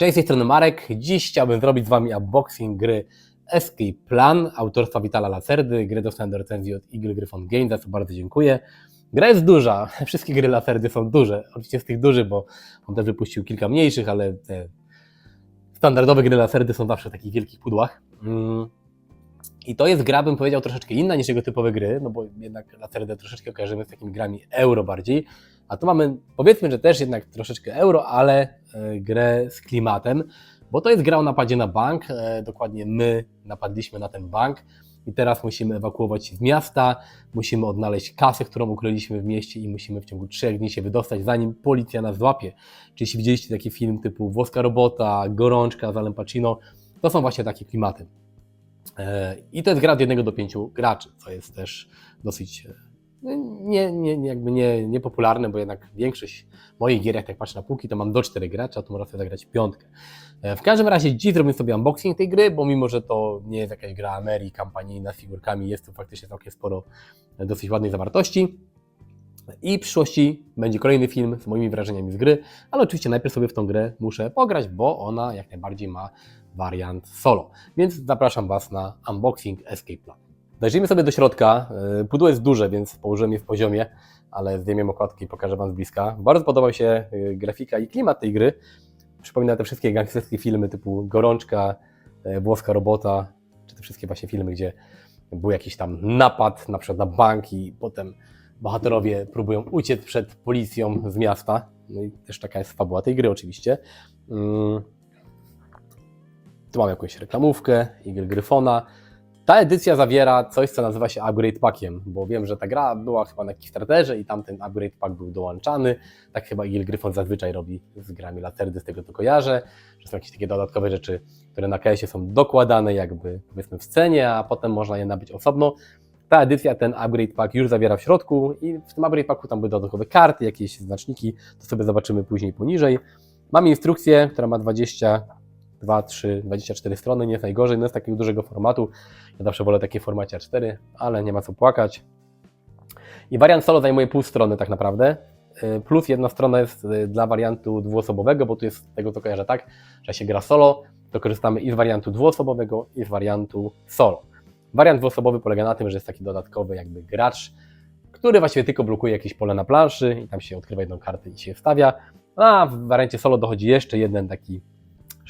Cześć, z tej strony Marek. Dziś chciałbym zrobić z Wami unboxing gry Escape Plan autorstwa Vitala Lacerdy. Gry dostałem do recenzji od Eagle Gryphon Games, za co bardzo dziękuję. Gra jest duża, wszystkie gry Lacerdy są duże. Oczywiście z tych dużych, bo on też wypuścił kilka mniejszych, ale te standardowe gry Lacerdy są zawsze w takich wielkich pudłach. Mm. I to jest gra, bym powiedział, troszeczkę inna niż jego typowe gry, no bo jednak Lacerdę troszeczkę kojarzymy z takimi grami euro bardziej. A tu mamy, powiedzmy, że też jednak troszeczkę euro, ale e, grę z klimatem, bo to jest gra o napadzie na bank. E, dokładnie my napadliśmy na ten bank i teraz musimy ewakuować się z miasta, musimy odnaleźć kasę, którą ukryliśmy w mieście i musimy w ciągu trzech dni się wydostać, zanim policja nas złapie. Czyli jeśli widzieliście taki film typu Włoska Robota, Gorączka z Pacino, to są właśnie takie klimaty. E, I to jest gra od jednego do pięciu graczy, co jest też dosyć nie, nie, nie, jakby nie, niepopularne, bo jednak większość moich gier, jak tak patrzę na półki, to mam do cztery graczy, a tu można sobie zagrać piątkę. E, W każdym razie dziś zrobimy sobie unboxing tej gry, bo mimo, że to nie jest jakaś gra Ameri, kampanijna z figurkami, jest tu faktycznie całkiem sporo e, dosyć ładnej zawartości. I w przyszłości będzie kolejny film z moimi wrażeniami z gry, ale oczywiście najpierw sobie w tą grę muszę pograć, bo ona jak najbardziej ma wariant solo. Więc zapraszam Was na unboxing Escape Plan. Zajrzyjmy sobie do środka. E, Pudło jest duże, więc położyłem je w poziomie, ale zdejmiemy okładkę i pokażę Wam z bliska. Bardzo podoba się e, grafika i klimat tej gry. Przypomina te wszystkie gangsterskie filmy typu Gorączka, e, Włoska Robota, czy te wszystkie właśnie filmy, gdzie był jakiś tam napad, na przykład na bank i potem bohaterowie próbują uciec przed policją z miasta. No i też taka jest fabuła tej gry oczywiście. Mm. Tu mamy jakąś reklamówkę, Eagle Gryfona. Ta edycja zawiera coś, co nazywa się Upgrade Packiem, bo wiem, że ta gra była chyba na Kickstarterze i tam ten Upgrade Pack był dołączany. Tak chyba Eagle Gryfon zazwyczaj robi z grami Lacerdy, z tego to kojarzę, że są jakieś takie dodatkowe rzeczy, które na KS-ie są dokładane jakby powiedzmy w cenie, a potem można je nabyć osobno. Ta edycja, ten Upgrade Pack już zawiera w środku i w tym Upgrade Packu tam były dodatkowe karty, jakieś znaczniki, to sobie zobaczymy później poniżej. Mamy instrukcję, która ma 20 2, 3, 24 strony, nie jest najgorzej, no jest takiego dużego formatu. Ja zawsze wolę takie formacie A4, ale nie ma co płakać. I wariant solo zajmuje pół strony tak naprawdę, y, plus jedna strona jest y, dla wariantu dwuosobowego, bo tu jest z tego co kojarzę tak, że się gra solo, to korzystamy i z wariantu dwuosobowego i z wariantu solo. Wariant dwuosobowy polega na tym, że jest taki dodatkowy jakby gracz, który właściwie tylko blokuje jakieś pole na planszy i tam się odkrywa jedną kartę i się wstawia, a w wariancie solo dochodzi jeszcze jeden taki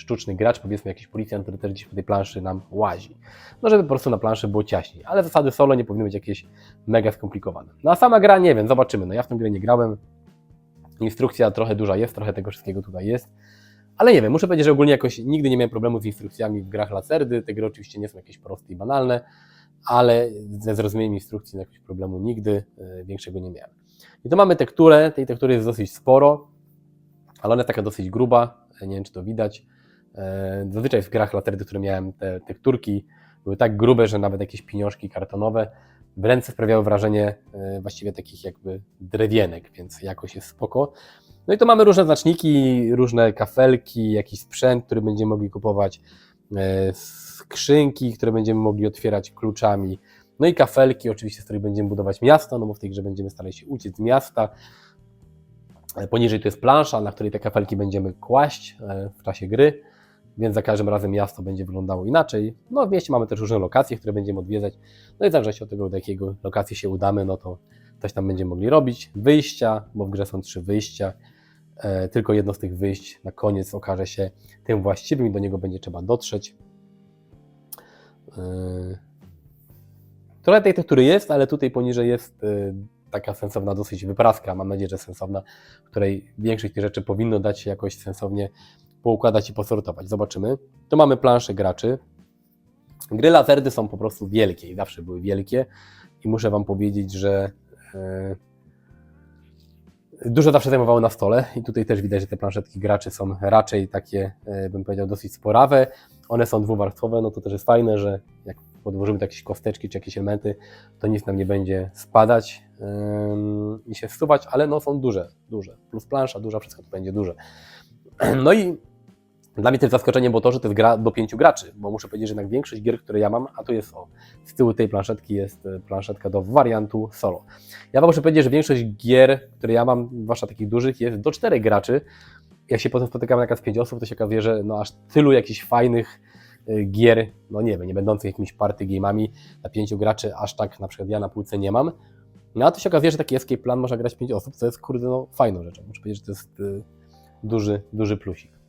sztuczny gracz, powiedzmy jakiś policjant, który też gdzieś po tej planszy nam łazi. No żeby po prostu na planszy było ciaśniej, ale zasady solo nie powinny być jakieś mega skomplikowane. No a sama gra, nie wiem, zobaczymy. No ja w tę grę nie grałem. Instrukcja trochę duża jest, trochę tego wszystkiego tutaj jest. Ale nie wiem, muszę powiedzieć, że ogólnie jakoś nigdy nie miałem problemu z instrukcjami w grach Lacerdy. Te gry oczywiście nie są jakieś proste i banalne, ale ze zrozumieniem instrukcji jakiegoś problemu nigdy y, większego nie miałem. I tu mamy tekturę, tej tektury jest dosyć sporo, ale ona jest taka dosyć gruba, nie wiem czy to widać. E, Zazwyczaj w grach laterdy, które miałem, te tekturki były tak grube, że nawet jakieś pieniążki kartonowe w ręce sprawiały wrażenie e, właściwie takich jakby drewienek, więc jakoś jest spoko. No i tu mamy różne znaczniki, różne kafelki, jakiś sprzęt, który będziemy mogli kupować, e, skrzynki, które będziemy mogli otwierać kluczami, no i kafelki oczywiście, z których będziemy budować miasto, no bo w tej grze będziemy starali się uciec z miasta. Poniżej to jest plansza, na której te kafelki będziemy kłaść w czasie gry więc za każdym razem miasto będzie wyglądało inaczej. No w mieście mamy też różne lokacje, które będziemy odwiedzać, no i w zależności od tego, do jakiego lokacji się udamy, no to coś tam będziemy mogli robić. Wyjścia, bo w grze są trzy wyjścia, e, tylko jedno z tych wyjść na koniec okaże się tym właściwym i do niego będzie trzeba dotrzeć. E, trochę tej tektury jest, ale tutaj poniżej jest e, taka sensowna dosyć wypraska, mam nadzieję, że sensowna, w której większość tych rzeczy powinno dać się jakoś sensownie poukładać i posortować. Zobaczymy. Tu mamy planszę graczy. Gry Lacerdy są po prostu wielkie i zawsze były wielkie i muszę Wam powiedzieć, że yy, dużo zawsze zajmowały na stole i tutaj też widać, że te planszetki graczy są raczej takie, yy, bym powiedział, dosyć sporawe. One są dwuwarstwowe, no to też jest fajne, że jak podłożymy tu jakieś kosteczki czy jakieś elementy, to nic nam nie będzie spadać i się wsuwać, ale no są duże, duże. Plus plansza duża, wszystko to będzie duże. No i dla mnie też zaskoczeniem było to, że to jest gra do pięciu graczy, bo muszę powiedzieć, że jednak większość gier, które ja mam, a tu jest o, z tyłu tej planszetki jest e, planszetka do wariantu solo. Ja wam muszę powiedzieć, że większość gier, które ja mam, zwłaszcza takich dużych, jest do czterech graczy jak się potem spotykamy na z pięć osób, to się okazuje, że no aż tylu jakichś fajnych y, gier, no nie wiem, nie będących jakimiś party game'ami dla pięciu graczy, aż tak na przykład ja na półce nie mam. No a to się okazuje, że taki escape plan można grać pięć osób, co jest kurde no fajną rzeczą. Muszę powiedzieć, że to jest y, duży, duży plusik.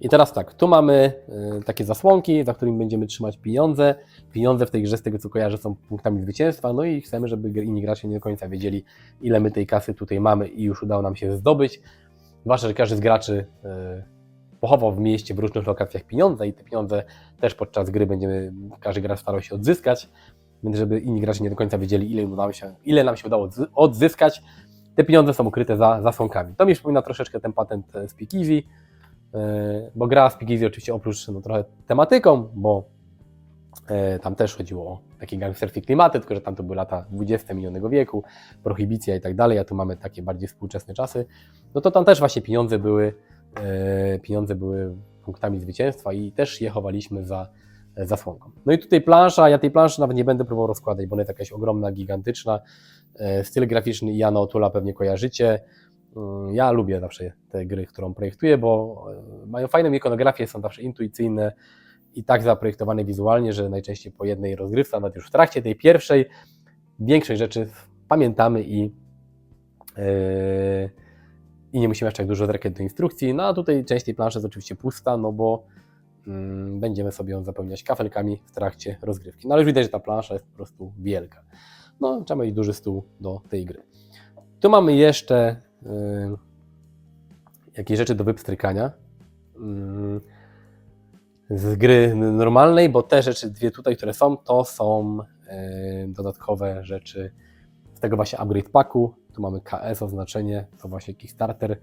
I teraz tak, tu mamy y, takie zasłonki, za którymi będziemy trzymać pieniądze. Pieniądze w tej grze, z tego co kojarzę, są punktami zwycięstwa, no i chcemy, żeby inni gracze nie do końca wiedzieli, ile my tej kasy tutaj mamy i już udało nam się zdobyć. Zwłaszcza, że każdy z graczy y, pochował w mieście w różnych lokacjach pieniądze i te pieniądze też podczas gry będziemy, każdy gracz starał się odzyskać, więc żeby inni gracze nie do końca wiedzieli, ile, udało się, ile nam się udało odzy- odzyskać. Te pieniądze są ukryte za zasłonkami. To mi przypomina troszeczkę ten patent e, Speakeasy, yy, bo gra Speakeasy oczywiście oprócz no, trochę tematyką, bo e, tam też chodziło o takie gangsterskie klimaty, tylko że tam to były lata 20 minionego wieku, prohibicja i tak dalej, a tu mamy takie bardziej współczesne czasy, no to tam też właśnie pieniądze były, e, pieniądze były punktami zwycięstwa i też je chowaliśmy za e, zasłonką. No i tutaj plansza, ja tej planszy nawet nie będę próbował rozkładać, bo ona jest jakaś ogromna, gigantyczna, E, Styl graficzny Jana Otula pewnie kojarzycie. Mm, Ja lubię zawsze te gry, którą projektuję, bo e, mają fajną ikonografię, są zawsze intuicyjne i tak zaprojektowane wizualnie, że najczęściej po jednej rozgrywce, nawet już w trakcie tej pierwszej, większość rzeczy pamiętamy i, yy, i nie musimy aż tak dużo zerkać do instrukcji. No a tutaj część tej planszy jest oczywiście pusta, no bo mm, będziemy sobie ją zapełniać kafelkami w trakcie rozgrywki. No ale już widać, że ta plansza jest po prostu wielka no, trzeba mieć duży stół do tej gry. Tu mamy jeszcze y, jakieś rzeczy do wypstrykania y, z gry normalnej, bo te rzeczy, dwie tutaj, które są, to są y, dodatkowe rzeczy z tego właśnie upgrade packu. Tu mamy KS oznaczenie, to właśnie Kickstarter,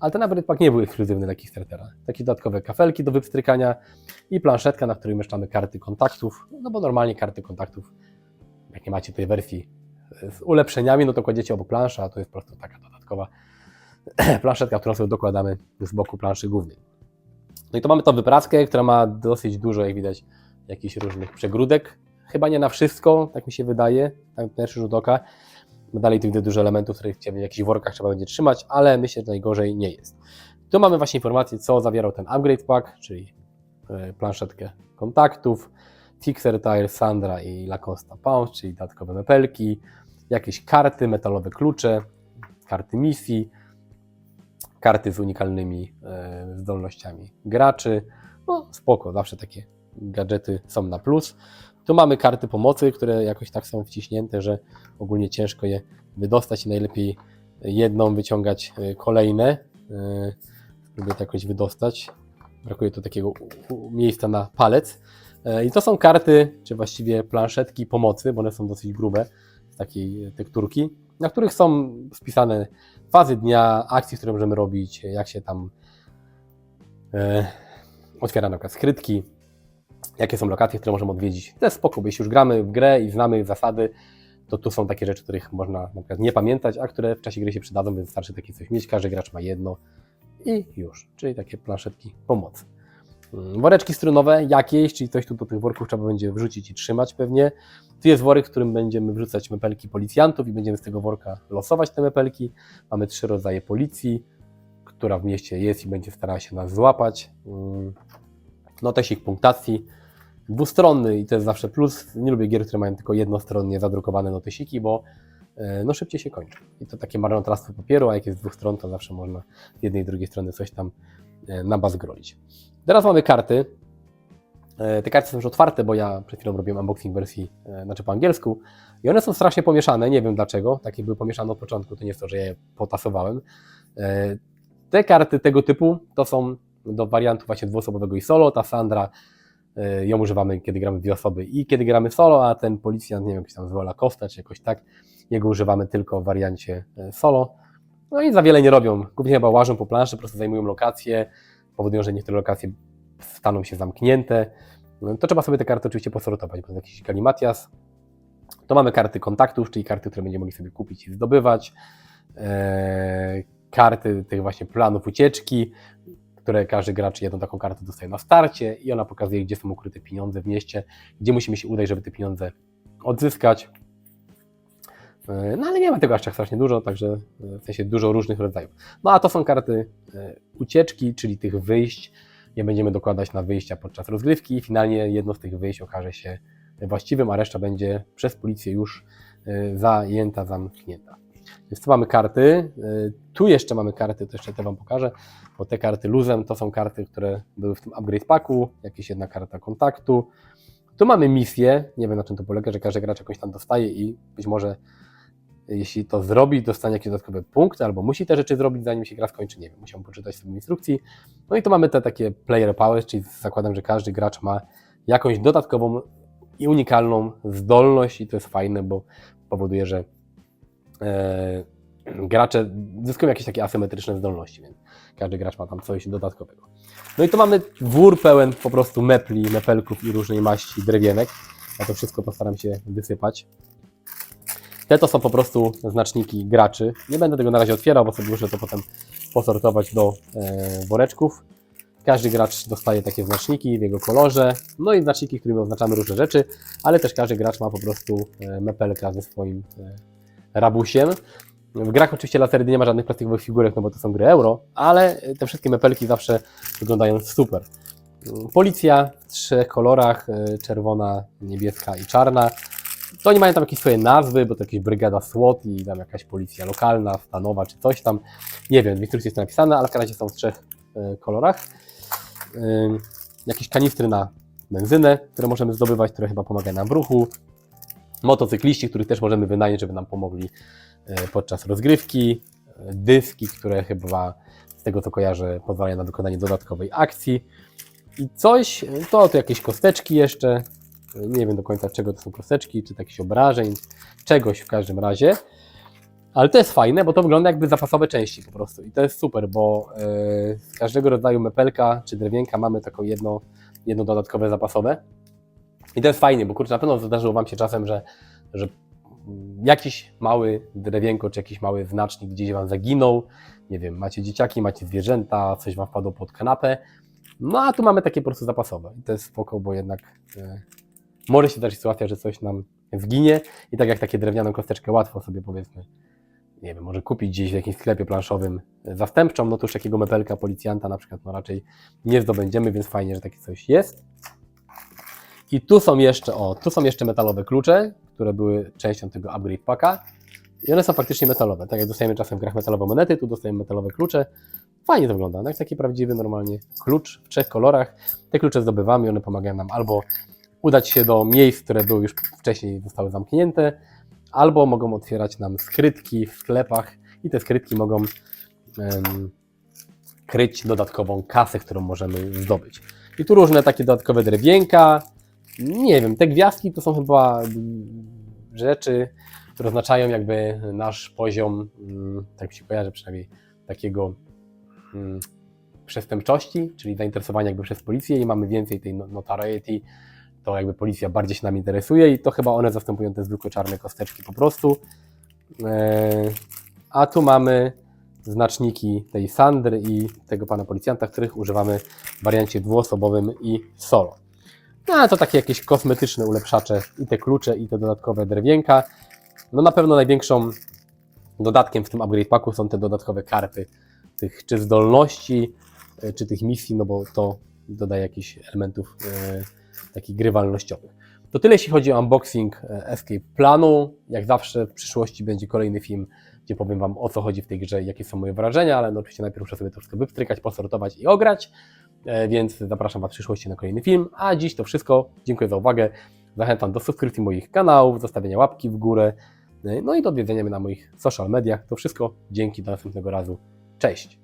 ale ten upgrade pack nie był ekskluzywny dla Kickstartera. Takie dodatkowe kafelki do wypstrykania i planszetka, na której umieszczamy karty kontaktów, no bo normalnie karty kontaktów jak nie macie tej wersji z ulepszeniami, no to kładziecie obok plansza, a to jest po prostu taka dodatkowa planszetka, którą sobie dokładamy z boku planszy głównej. No i to mamy tą wypraskę, która ma dosyć dużo, jak widać, jakichś różnych przegródek. Chyba nie na wszystko, tak mi się wydaje, tak pierwszy rzut oka. Dalej tu widzę dużo elementów, których w jakichś workach trzeba będzie trzymać, ale myślę, że najgorzej nie jest. Tu mamy właśnie informację, co zawierał ten upgrade pack, czyli e, planszetkę kontaktów, Fixer Tire, Sandra i Lacosta Pounce, czyli dodatkowe mepelki, jakieś karty, metalowe klucze, karty misji, karty z unikalnymi e, zdolnościami graczy. No spoko, zawsze takie gadżety są na plus. Tu mamy karty pomocy, które jakoś tak są wciśnięte, że ogólnie ciężko je wydostać i najlepiej jedną wyciągać e, kolejne. Spróbuję to jakoś wydostać. Brakuje tu takiego miejsca na palec. E, I to są karty, czy właściwie planszetki pomocy, bo one są dosyć grube, z takiej tekturki, na których są spisane fazy dnia, akcje, które możemy robić, jak się tam e, otwiera na przykład skrytki, jakie są lokacje, które możemy odwiedzić. To jest spoko, bo jeśli już gramy w grę i znamy zasady, to tu są takie rzeczy, których można na przykład nie pamiętać, a które w czasie gry się przydadzą, więc wystarczy takie coś mieć. Każdy gracz ma jedno i już, czyli takie planszetki pomocy. Mm, Woreczki strunowe jakieś, czyli coś tu do tych worków trzeba będzie wrzucić i trzymać pewnie. Tu jest worek, w którym będziemy wrzucać mepelki policjantów i będziemy z tego worka losować te mepelki. Mamy trzy rodzaje policji, która w mieście jest i będzie starała się nas złapać. Mm, Notesik punktacji dwustronny i to jest zawsze plus. Nie lubię gier, które mają tylko jednostronnie zadrukowane notesiki, bo e, no szybciej się kończą. I to takie marnotrawstwo papieru, a jak jest z dwóch stron, to zawsze można z jednej i drugiej strony coś tam e, nabazgrolić. Teraz mamy karty. E, Te karty są już otwarte, bo ja przed chwilą robiłem unboxing wersji, e, znaczy po angielsku. I one są strasznie pomieszane, nie wiem dlaczego. Takie były pomieszane od początku, to nie jest to, że ja je potasowałem. Te karty tego typu to są do wariantu właśnie dwuosobowego i solo. Ta Sandra, ją używamy, kiedy gramy dwie osoby i kiedy gramy solo, a ten policjant, nie wiem, jak się tam zwola Costa, czy jakoś tak, jego używamy tylko w wariancie solo. No i za wiele nie robią. Głównie chyba łażą po planszy, po prostu zajmują lokacje, powodują, że niektóre lokacje staną się zamknięte. No, to trzeba sobie te karty oczywiście posortować, bo to jakiś galimatias. To mamy karty kontaktów, czyli karty, które będziemy mogli sobie kupić i zdobywać. Eee, karty tych właśnie planów ucieczki, które każdy gracz jedną taką kartę dostaje na starcie i ona pokazuje, gdzie są ukryte pieniądze w mieście, gdzie musimy się udać, żeby te pieniądze odzyskać. E, No ale nie ma tego aż tak strasznie dużo, także e, w sensie dużo różnych rodzajów. No a to są karty e, ucieczki, czyli tych wyjść. Nie będziemy dokładać na wyjścia podczas rozgrywki. Finalnie jedno z tych wyjść okaże się właściwym, a reszta będzie przez policję już zajęta, zamknięta. Więc tu mamy karty. Tu jeszcze mamy karty, to jeszcze te Wam pokażę, bo te karty luzem to są karty, które były w tym upgrade packu, jakieś jedna karta kontaktu. Tu mamy misję, nie wiem na czym to polega, że każdy gracz jakąś tam dostaje i być może jeśli to zrobi, dostanie jakieś dodatkowe punkty, albo musi te rzeczy zrobić, zanim się gra skończy, nie wiem, musiał poczytać sobie instrukcji. No i tu mamy te takie player powers, czyli zakładam, że każdy gracz ma jakąś dodatkową i unikalną zdolność i to jest fajne, bo powoduje, że e, gracze zyskują jakieś takie asymetryczne zdolności, więc każdy gracz ma tam coś dodatkowego. No i tu mamy wór pełen po prostu mepli, mepelków i różnej maści drewienek. Ja to wszystko postaram się wysypać. Te to są po prostu znaczniki graczy. Nie będę tego na razie otwierał, bo sobie muszę to potem posortować do e, woreczków. Każdy gracz dostaje takie znaczniki w jego kolorze, no i znaczniki, którymi oznaczamy różne rzeczy, ale też każdy gracz ma po prostu e, mepelka ze swoim e, rabusiem. W grach oczywiście lasery nie ma żadnych plastikowych figurek, no bo to są gry euro, ale te wszystkie mepelki zawsze wyglądają super. Policja w trzech kolorach, e, czerwona, niebieska i czarna. To oni mają tam jakieś swoje nazwy, bo to jakaś brygada SWAT i tam jakaś policja lokalna, stanowa czy coś tam. Nie wiem, w instrukcji jest to napisane, ale w razie są w trzech e, kolorach. Ym, Jakieś kanistry na benzynę, które możemy zdobywać, które chyba pomagają nam w ruchu. Motocykliści, których też możemy wynająć, żeby nam pomogli e, podczas rozgrywki. Dyski, które chyba z tego co kojarzę pozwalają na wykonanie dodatkowej akcji. I coś, to, to jakieś kosteczki jeszcze. Nie wiem do końca czego to są kosteczki, czy jakichś obrażeń, czegoś w każdym razie. Ale to jest fajne, bo to wygląda jakby zapasowe części po prostu. I to jest super, bo e, z każdego rodzaju mepelka czy drewienka mamy taką jedno, jedno dodatkowe zapasowe. I to jest fajnie, bo kurczę, na pewno zdarzyło Wam się czasem, że, że jakiś mały drewienko czy jakiś mały znacznik gdzieś Wam zaginął. Nie wiem, macie dzieciaki, macie zwierzęta, coś Wam wpadło pod kanapę. No a tu mamy takie po prostu zapasowe. I to jest spoko, bo jednak e, może się zdarzyć sytuacja, że coś nam zginie i tak jak takie drewnianą kosteczkę łatwo sobie powiedzmy, nie wiem, może kupić gdzieś w jakimś sklepie planszowym zastępczą, no to już takiego mepelka policjanta na przykład no raczej nie zdobędziemy, więc fajnie, że takie coś jest. I tu są jeszcze, o, tu są jeszcze metalowe klucze, które były częścią tego upgrade packa. I one są faktycznie metalowe. Tak jak dostajemy czasem w grach metalowe monety, tu dostajemy metalowe klucze. Fajnie to wygląda, no jak taki prawdziwy, normalnie klucz w trzech kolorach. Te klucze zdobywamy one pomagają nam albo udać się do miejsc, które były już wcześniej zostały zamknięte, albo mogą otwierać nam skrytki w sklepach i te skrytki mogą em, kryć dodatkową kasę, którą możemy zdobyć. I tu różne takie dodatkowe drewienka. Nie wiem, te gwiazdki to są chyba rzeczy, które oznaczają jakby nasz poziom, mm, tak mi się kojarzy przynajmniej, takiego mm, przestępczości, czyli zainteresowania jakby przez policję i mamy więcej tej no- notoriety, to jakby policja bardziej się nam interesuje i to chyba one zastępują te zwykłe czarne kosteczki po prostu. Eee, A tu mamy znaczniki tej Sandry i tego pana policjanta, których używamy w wariancie dwuosobowym i solo. No ale to takie jakieś kosmetyczne ulepszacze i te klucze i te dodatkowe drewienka. No na pewno największą dodatkiem w tym upgrade packu są te dodatkowe karty tych czy zdolności, e, czy tych misji, no bo to dodaje jakichś elementów e, takich grywalnościowych. To tyle jeśli chodzi o unboxing e, Escape Planu. Jak zawsze w przyszłości będzie kolejny film, gdzie powiem Wam o co chodzi w tej grze i jakie są moje wrażenia, ale no oczywiście najpierw muszę sobie to wszystko wypstrykać, posortować i ograć, E, więc zapraszam Was w przyszłości na kolejny film. A dziś to wszystko. Dziękuję za uwagę. Zachęcam do subskrypcji moich kanałów, zostawienia łapki w górę, e, no i do odwiedzenia mnie na moich social mediach. To wszystko. Dzięki, do następnego razu. Cześć!